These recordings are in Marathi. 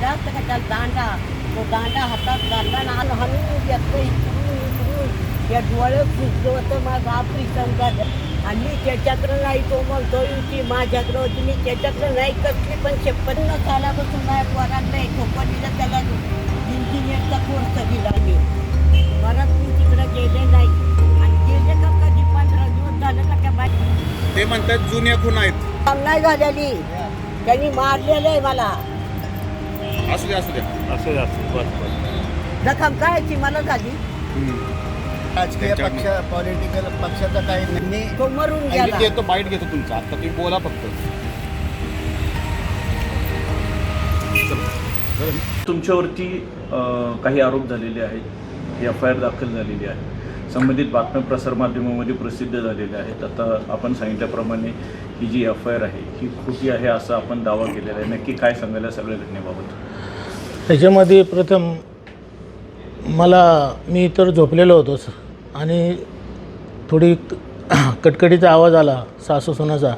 दांडा दांडा. तो दांडा हातात दांडा ना हाणून हाणून येतं इकडून इकडून या डोळं फुटलं होतं माझं ऑपरेशन झालं आणि मी त्याच्याकडं नाही तो म्हणतो की माझ्याकडं होती मी त्याच्याकडं नाही कसली पण छप्पन्न सालापासून माझ्या पोरांना नाही खोपडीला त्याला इंजिनियरचा कोर्स दिला मी. परत मी तिकडं गेले नाही. आणि गेले का कधी? पंधरा दिवस झालं का त्या बाई ते म्हणतात जुन्या खून आहेत. नाही झालेली त्यांनी मारलेलं आहे मला. असू द्या असू द्या असं असं बस बस. जखम कायची मला झाली. राजकीय त्यांच्याकडनं. पक्ष पॉलिटिकल पक्षाचा काही नाही. मी तो मरून मी गेला. घेतो बाईट घेतो तुमचा. आता तुम्ही बोला फक्त. तुमच्यावरती अ, काही आरोप झालेले आहेत. एफ आय आर दाखल झालेली आहे. संबंधित बातम्या प्रसारमाध्यमामध्ये प्रसिद्ध झालेल्या आहेत. आता आपण सांगितल्याप्रमाणे ही जी एफ आय आर आहे ही खोटी आहे असा आपण दावा केलेला आहे. नक्की काय सांगायला सगळ्या घटनेबाबत? त्याच्यामध्ये प्रथम मला मी तर झोपलेलो होतो आणि थोडी कटकटीचा आवाज आला सासू सुनाचा.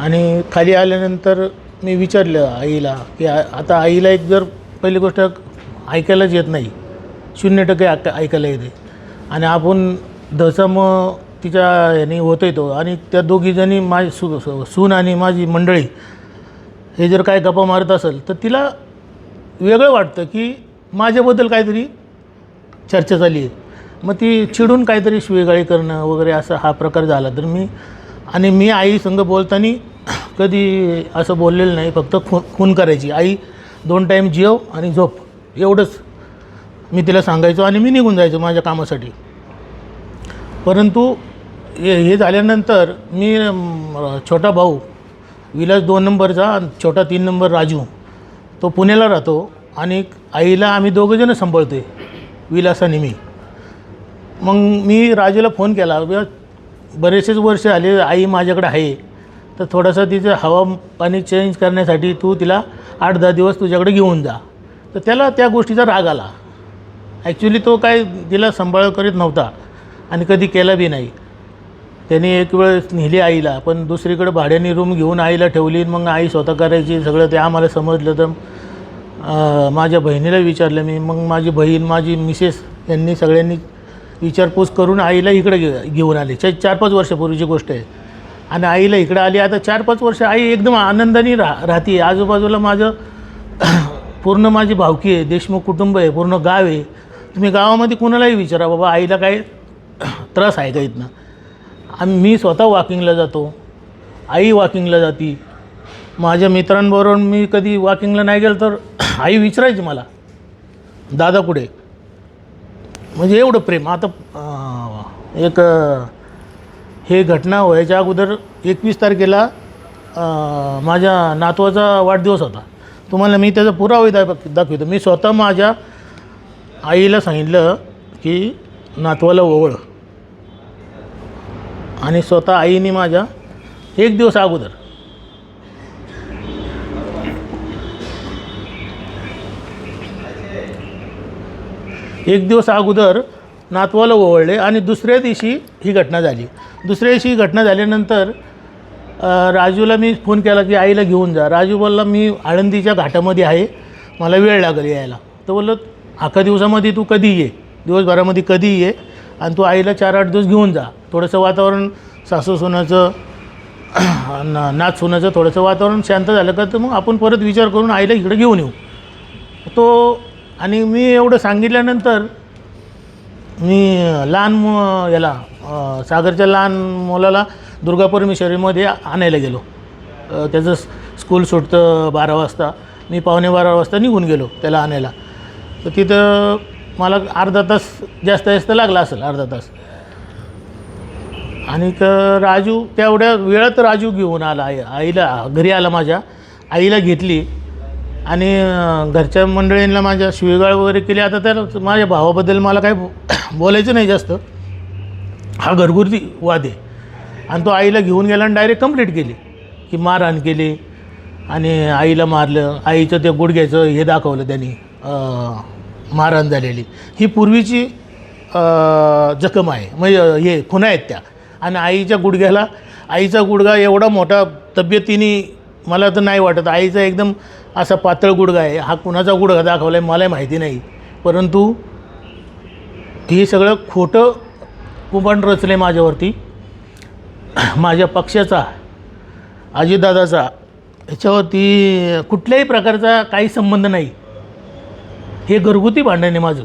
आणि खाली आल्यानंतर मी विचारलं आईला की आता आईला एक जर पहिली गोष्ट ऐकायलाच येत नाही शून्य टक्के ऐक ऐकायला येते. आणि आपण दसम तिच्या ह्याने होतोय तो. आणि त्या दोघीजणी माझी सु- सून आणि माझी मंडळी हे जर काय गप्पा मारत असेल तर तिला वेगळं वाटतं की माझ्याबद्दल काहीतरी चर्चा झाली आहे. मग ती चिडून काहीतरी शिवेगाळी करणं वगैरे असा हा प्रकार झाला. तर मी आणि मी आई संग बोलताना कधी असं बोललेलं नाही फक्त खून खून करायची. आई दोन टाईम जेव आणि झोप. एवढंच मी तिला सांगायचो आणि मी निघून जायचो माझ्या कामासाठी. परंतु हे हे झाल्यानंतर मी छोटा भाऊ विलास दोन नंबरचा आणि छोटा तीन नंबर राजू तो पुण्याला राहतो आणि आईला आम्ही दोघंजणं सांभाळतो आहे विलास आणि मी मग मी राजूला फोन केला बरेचसेच वर्ष आले आई माझ्याकडे आहे. तर थोडासा तिचं हवा पाणी चेंज करण्यासाठी तू तिला आठ दहा दिवस तुझ्याकडे घेऊन जा. तर त्याला त्या गोष्टीचा राग आला. ॲक्च्युली तो काय तिला सांभाळ करीत नव्हता आणि कधी केला बी नाही. त्याने एक वेळ नेली आईला पण दुसरीकडे भाड्याने रूम घेऊन आईला ठेवली मग आई स्वतः करायची सगळं ते आम्हाला समजलं तर माझ्या बहिणीला विचारलं मी मग माझी बहीण माझी मिसेस यांनी सगळ्यांनी विचारपूस करून आईला इकडे घे घेऊन आले. चा चार पाच वर्षापूर्वीची गोष्ट आहे. आणि आईला इकडे आली आता चार पाच वर्ष आई एकदम आनंदाने राह राहते. आजूबाजूला माझं पूर्ण माझी भावकी आहे देशमुख कुटुंब आहे पूर्ण गाव आहे. तुम्ही गावामध्ये कुणालाही विचारा बाबा आईला काय त्रास आहे का इथनं? आम्ही मी स्वतः वॉकिंगला जातो. आई वॉकिंगला जाती. माझ्या मित्रांबरोबर मी कधी वॉकिंगला नाही गेलो तर आई विचारायची मला. दादा कुठे? म्हणजे एवढं प्रेम. आता एक हे घटना व्हायच्या अगोदर एकवीस तारखेला माझ्या नातवाचा वाढदिवस होता. तुम्हाला मी त्याचा पुरावा दा दाखवितो. मी स्वतः माझ्या आईला सांगितलं की नातवाला ओवळ आणि स्वतः आईने माझ्या एक दिवस अगोदर एक दिवस अगोदर नातवाला ओवळले आणि दुसऱ्या दिवशी ही घटना झाली. दुसऱ्या दिवशी ही घटना झाल्यानंतर राजूला मी फोन केला की आईला घेऊन जा. राजू बोलला मी आळंदीच्या घाटामध्ये आहे मला वेळ लागेल यायला. तर बोललं अख्खा दिवसामध्ये तू कधी ये? दिवसभरामध्ये कधी ये? आणि तू आईला चार आठ दिवस घेऊन जा. थोडंसं वातावरण सासू सोनाचं ना नाच सोनाचं थोडंसं वातावरण शांत झालं का तर मग आपण परत विचार करून आईला इकडे घेऊन येऊ. तो आणि मी एवढं सांगितल्यानंतर मी लहान मु याला सागरच्या लहान मुलाला दुर्गा परमेश्वरीमध्ये आणायला गेलो. त्याचं स्कूल सुटतं बारा वाजता. मी पावणे बारा वाजता निघून गेलो त्याला आणायला. तर तिथं मला अर्धा तास जास्त जास्त लागला असेल अर्धा तास. आणि तर राजू तेवढ्या वेळात राजू घेऊन आला आई आईला घरी आला माझ्या. आईला घेतली. आणि घरच्या मंडळींना माझ्या शिवेगाळ वगैरे केली. आता तर माझ्या भावाबद्दल मला काय बोलायचं नाही जास्त. हा घरगुती वाद आहे. आणि तो आईला घेऊन गेला आणि डायरेक्ट कंप्लीट केली. की मारहाण केली. आणि आईला मारलं. आईचं ते गुडघ्याचं हे दाखवलं त्यांनी. मारहाण झालेली. ही पूर्वीची जखम आहे. म्हणजे हे खुणा आहेत त्या. आणि आईच्या गुडघ्याला आईचा गुडघा एवढा मोठा तब्येतीने मला तर नाही वाटत. आईचा एकदम असा पातळ गुडघा आहे. हा कुणाचा गुडघा दाखवला आहे मला माहिती नाही. परंतु हे सगळं खोटं कुंपण रचले माझ्यावरती. माझ्या पक्षाचा अजितदादाचा ह्याच्यावरती कुठल्याही प्रकारचा काही संबंध नाही. हे घरगुती भांडण आहे माझं.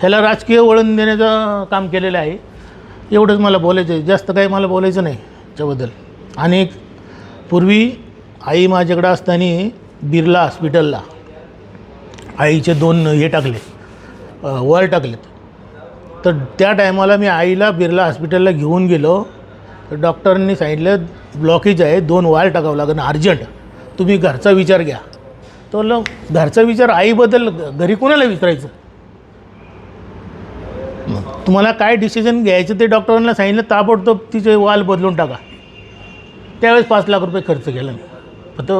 ह्याला राजकीय वळण देण्याचं काम केलेलं आहे. एवढंच मला बोलायचं आहे जास्त काही मला बोलायचं नाही त्याबद्दल आणि पूर्वी आई माझ्याकडं असताना बिर्ला हॉस्पिटलला आईचे दोन हे टाकले वॉल टाकलेत. तर त्या टायमाला मी आईला बिर्ला हॉस्पिटलला घेऊन गेलो. तर डॉक्टरांनी सांगितलं ब्लॉकेज आहे दोन वायर टाकावं लागेल अर्जंट. तुम्ही घरचा विचार घ्या. तो ल घरचा विचार आईबद्दल घरी कोणाला विचारायचं? मग तुम्हाला काय डिसिजन घ्यायचं ते डॉक्टरांना सांगितलं ताबडतोब तिचे वाल बदलून टाका. त्यावेळेस पाच लाख रुपये खर्च केला मी. फक्त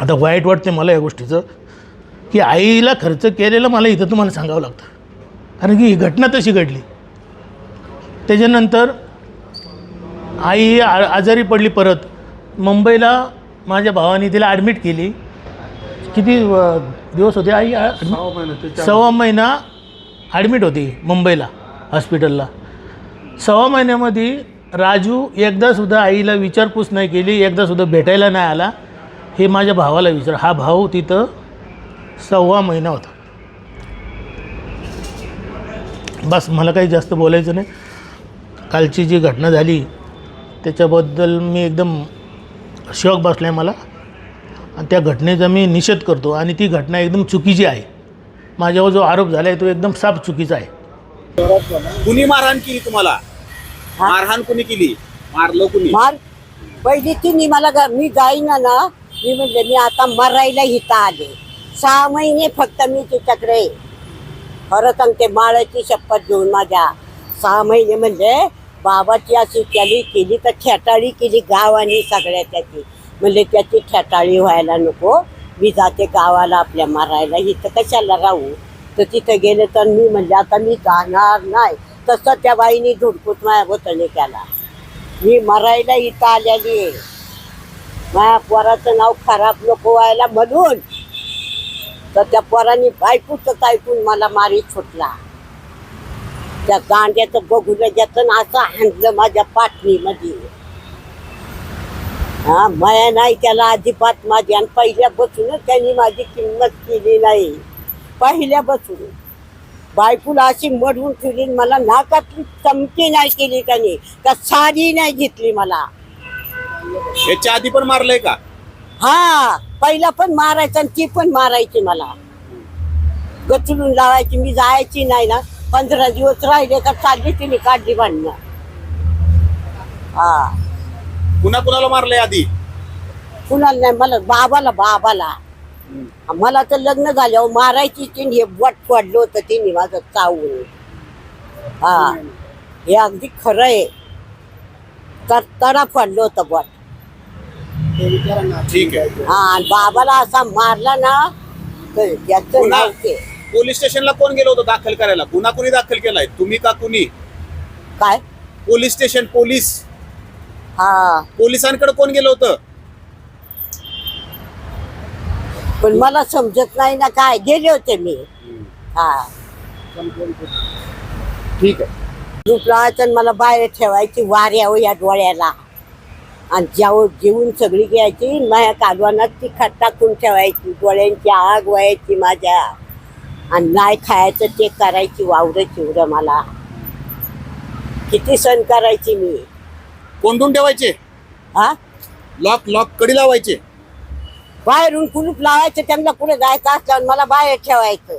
आता वाईट वाटते मला या गोष्टीचं. की आईला खर्च केलेलं मला इथं तुम्हाला सांगावं लागतं. कारण की ही घटना तशी घडली. त्याच्यानंतर आई आ आजारी पडली परत. मुंबईला माझ्या भावाने तिला ॲडमिट केली. किती दिवस होते आई? सव्वा महिना ॲडमिट होती मुंबईला हॉस्पिटलला सव्वा महिन्यामध्ये राजू एकदासुद्धा आईला विचारपूस नाही केली एकदासुद्धा भेटायला नाही आला. हे माझ्या भावाला विचार. हा भाऊ तिथं सव्वा महिना होता. बस मला काही जास्त बोलायचं नाही. कालची जी घटना झाली त्याच्याबद्दल मी एकदम शॉक बसला आहे मला. आणि त्या घटनेचा मी निषेध करतो. आणि ती घटना एकदम चुकीची आहे. माझ्यावर जो आरोप झाला आहे तो एकदम साफ चुकीचा आहे. कुणी मारहाण केली तुम्हाला? मारहाण कुणी केली? मारलं कुणी? मार पहिली तिने मला मी जाईना ना मी म्हणजे मी आता मरायला इथं आले. सहा महिने फक्त मी तिच्याकडे खरं सांगते माळाची शपथ घेऊन माझ्या सहा महिने म्हणजे बाबाची अशी त्याली केली तर खेटाळी केली गावाने सगळ्या त्याची. म्हणजे त्याची ठेटाळी व्हायला नको. मी जाते गावाला आपल्या मारायला. इथं कशाला राहू? तर तिथं गेले तर मी म्हणजे आता मी जाणार नाही. तसं त्या बाईने झुडकूत माझ्या बोतने केला. मी मरायला इथं आलेली आहे. माझ्या पोराचं नाव खराब नको व्हायला म्हणून. तर त्या पोरांनी ऐकूच ऐकून मला मारी सुटला त्या गांड्याचं बघून ज्याचं असं हाणलं माझ्या पाटणीमध्ये. हा माया नाही त्याला अजिबात माझी. आणि पहिल्यापासूनच त्यांनी माझी किंमत केली नाही. पहिल्यापासून बायकोला अशी मडवून ठेवली मला नाकातली चमकी नाही केली त्यांनी. का साडी नाही घेतली मला. याच्या आधी पण मारलंय का? हा पहिला पण मारायचा आणि ती पण मारायची मला. गचलून लावायची मी जायची नाही ना. पंधरा दिवस राहिले का चालली तिने काढली भांडणं. हा. कुणा कुणाला मारलंय आधी? कुणाला नाही मला बाबाला बाबाला. मला तर लग्न झाल्यावर मारायची तिने हे बट पडलं होतं तिने माझं चावून. हा. हे अगदी खरं आहे. तर तडा पडलं होतं बट ठीक आहे. हा आणि बाबाला असा मारला ना तर त्याचं पुन्हा नाव ते. पोलीस स्टेशनला कोण गेलो होतं दाखल करायला? कुणा कुणी दाखल केलाय? तुम्ही का कुणी? काय? Police station police. हा. पोलिसांकडे कोण गेलं होतं? पण मला समजत नाही ना काय. गेले होते मी. हा. ठीक आहे. झोप लावायचं आणि मला बाहेर ठेवायची वाऱ्यावर या डोळ्याला. आणि जेव जेवून सगळी घ्यायची माझ्या कालवानात ती खट टाकून ठेवायची डोळ्यांची आग व्हायची माझ्या. आणि नाही खायचं ते करायची वावरं चिवरं मला. किती सण करायची मी. कोंडून ठेवायचे? हा? लॉक लॉक कडी लावायचे. बाहेरून कुलूप लावायचं त्यांना कुठे जायचं असल्यावर मला बाहेर ठेवायचं.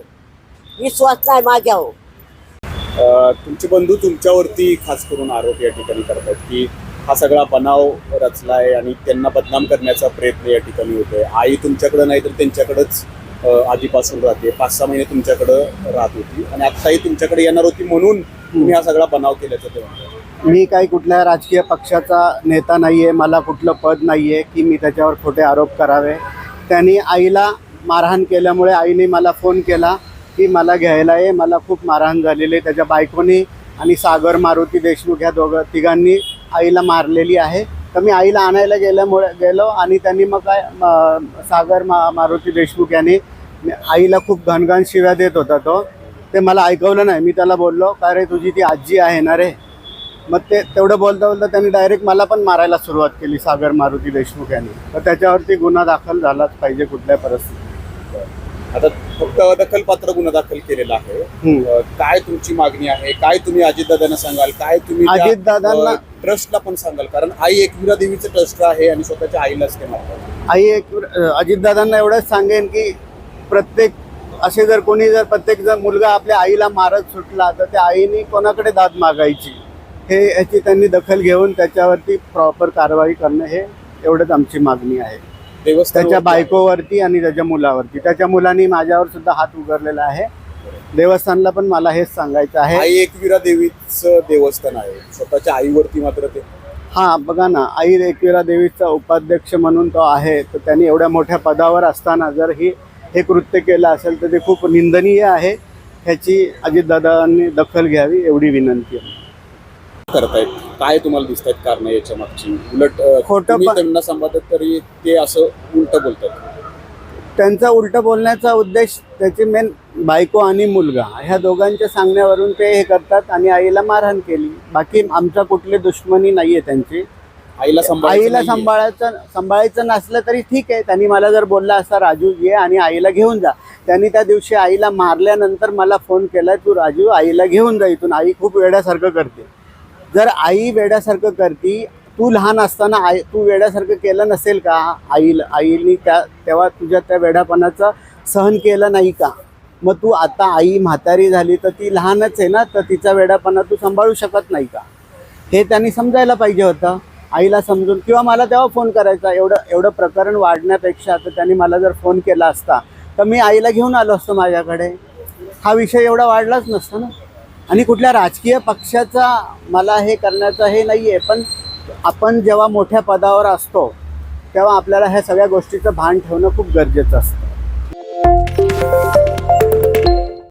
विश्वास नाही माझ्यावर. अ, तुमचे बंधू तुमच्यावरती खास करून आरोप या ठिकाणी करतात की हा सगळा बनाव रचलाय आणि त्यांना बदनाम करण्याचा प्रयत्न या ठिकाणी होतोय. आई तुमच्याकडं नाही तर त्यांच्याकडंच आधीपासून राहते. पाच सहा महिने तुमच्याकडं राहत होती आणि आत्ताही तुमच्याकडे येणार होती म्हणून तुम्ही हा सगळा बनाव केल्याचं ते मी काही कुठल्या राजकीय पक्षाचा नेता नाही आहे मला कुठलं पद नाही आहे की मी त्याच्यावर खोटे आरोप करावे. त्यांनी आईला मारहाण केल्यामुळे आईने मला फोन केला की मला घ्यायला ये मला खूप मारहाण झालेली आहे. त्याच्या बायकोनी आणि सागर मारुती देशमुख ह्या दोघं तिघांनी आईला मारलेली आहे. तर मी आईला आणायला गेल्यामुळे गेलो आणि त्यांनी मग काय सागर मा मारुती देशमुख यांनी आईला खूप घनघन शिव्या देत होता तो. ते मला ऐकवलं नाही. मी त्याला बोललो का रे तुझी ती आजी आहे ना रे? मग ते तेवढं बोलता बोलता त्यांनी डायरेक्ट मला पण मारायला सुरुवात केली सागर मारुती देशमुख यांनी. तर त्याच्यावरती गुन्हा दाखल झालाच पाहिजे कुठल्या परिस्थितीत. आता फक्त दखलपात्र गुन्हा दाखल केलेला आहे. काय तुमची मागणी आहे? काय तुम्ही अजितदादांना सांगाल? काय तुम्ही अजितदादांना- ट्रस्टला पण सांगाल कारण आई एकविरा देवीचं ट्रस्ट आहे आणि स्वतःच्या आईलाच ते आई एक अजितदादांना एवढंच सांगेन की प्रत्येक असे जर कोणी जर प्रत्येक जर मुलगा आपल्या आईला मारत सुटला तर त्या आईने कोणाकडे दाद मागायची? हे याची त्यांनी दखल घेऊन त्याच्यावरती प्रॉपर कारवाई करणं हे एवढंच आमची मागणी आहे. त्याच्या बायकोवरती आणि त्याच्या मुलावरती. त्याच्या मुलांनी माझ्यावर सुद्धा हात उगारलेला आहे. देवस्थानला पण मला हेच सांगायचं आहे. आई एकविरा देवीचं देवस्थान आहे. स्वतःच्या आईवरती मात्र ते. हा बघा ना आई एकविरा देवीचा उपाध्यक्ष म्हणून तो आहे. तर त्यांनी एवढ्या मोठ्या पदावर असताना जर ही हे कृत्य केलं असेल तर ते खूप निंदनीय आहे. ह्याची अजितदादांनी दखल घ्यावी एवढी विनंती आहे. करतायत. काय तुम्हाला दिसत आहेत कारण याच्या मागची? उलट अ, खोटं तुम्ही पण- त्यांना सांभाळतात तरी ते असं उलट बोलतात. त्यांचा उलट बोलण्याचा उद्देश त्याची मेन बायको आणि मुलगा ह्या दोघांच्या सांगण्यावरून ते हे करतात आणि आईला मारहाण केली. बाकी आमचा कुठली दुश्मनी नाहीये त्यांची. आईला आईला. सांभाळायचं सांभाळायचं नसलं तरी ठीक आहे. त्यांनी मला जर बोलला असता राजू ये आणि आईला घेऊन जा. त्यांनी त्या दिवशी आईला मारल्यानंतर मला फोन केला तू राजू आईला घेऊन जा इथून. आई खूप वेड्यासारखं करते. जर आई वेड्यासारखं करती तू लहान असताना आई तू वेड्यासारखं केलं नसेल का? आईला आईने त्या तेव्हा तुझ्या त्या वेड्यापणाचं सहन केलं नाही का? मग तू आता आई म्हातारी झाली तर ती लहानच आहे ना तर तिचा वेडापणा तू सांभाळू शकत नाही का? हे त्यांनी समजायला पाहिजे होतं. आईला समजून किंवा मला तेव्हा फोन करायचा. एवढं एवढं प्रकरण वाढण्यापेक्षा तर त्यांनी मला जर फोन केला असता तर मी आईला घेऊन आलो असतो माझ्याकडे. हा विषय एवढा वाढलाच नसतो ना. आणि कुठल्या राजकीय पक्षाचा मला हे करण्याचं हे नाही आहे पण आपण जेव्हा मोठ्या पदावर असतो तेव्हा आपल्याला ह्या सगळ्या गोष्टीचं भान ठेवणं खूप गरजेचं असतं.